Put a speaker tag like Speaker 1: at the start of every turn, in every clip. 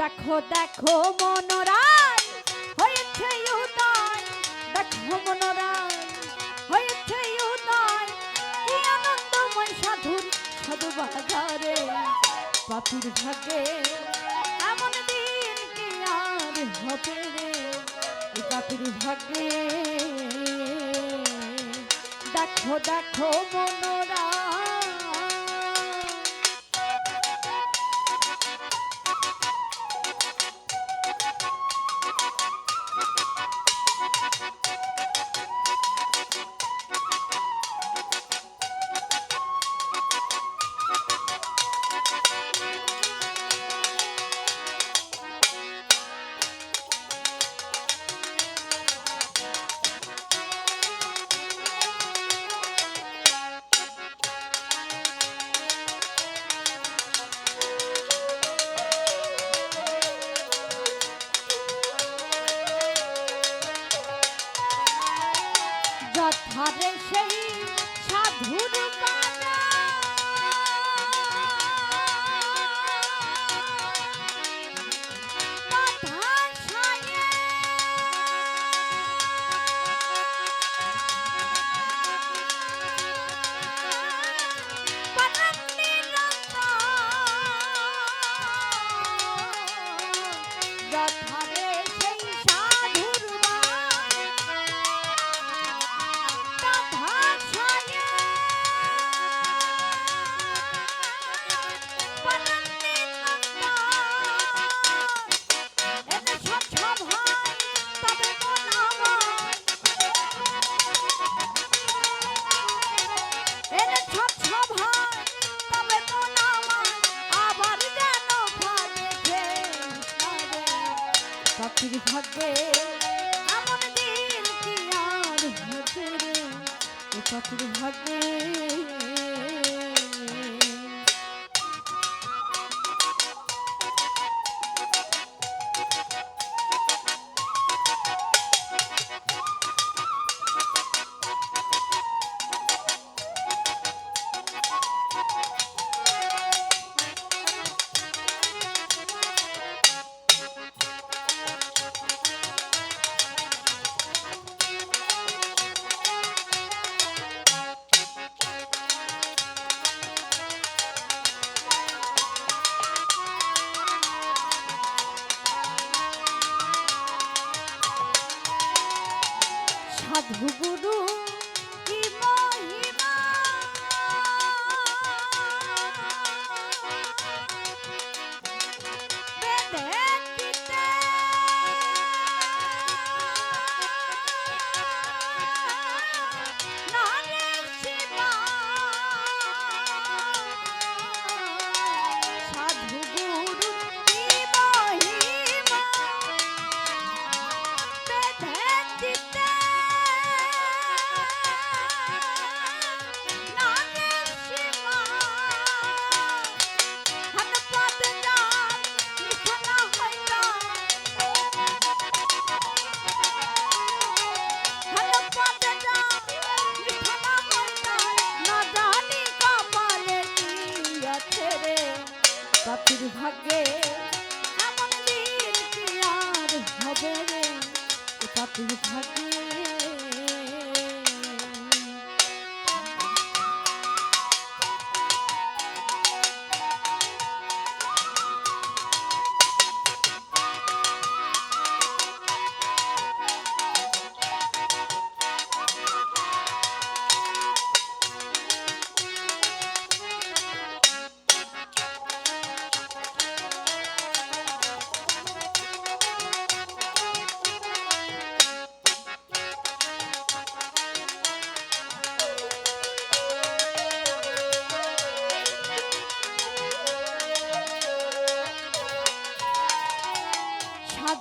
Speaker 1: দেখো দেখো মনোরায় হয়েছে উদয় দেখো মনোরায় হয়েছে উদয় কি আনন্দময় সাধুর সাধু বাজারে। পাপির ভাগে এমন দিন কি আর হবে রে? এই পাপির ভাগে। দেখো দেখো মনোরায় যথারে সেই সাধুর বাণা। ভাগ্যে এমন দিন কি আর হতে রে? সাধু এ পাপির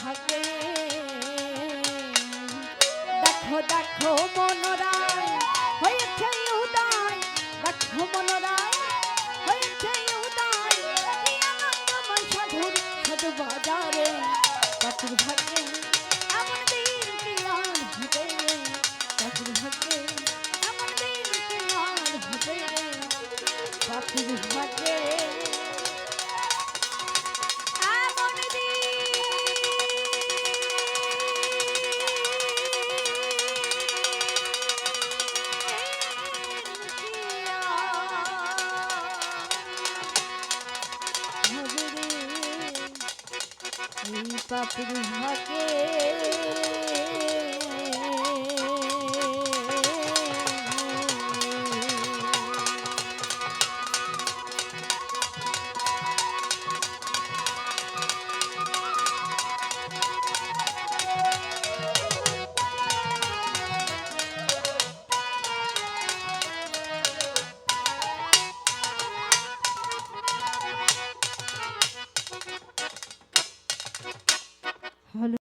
Speaker 1: ভাগে। দেখো দেখো মনোরায় হয়েছে উদয়। দেখো মনোরায় হয়েছে উদয়। সাধুর সাধু বাজারে। পাখির ভাগে। দিন কি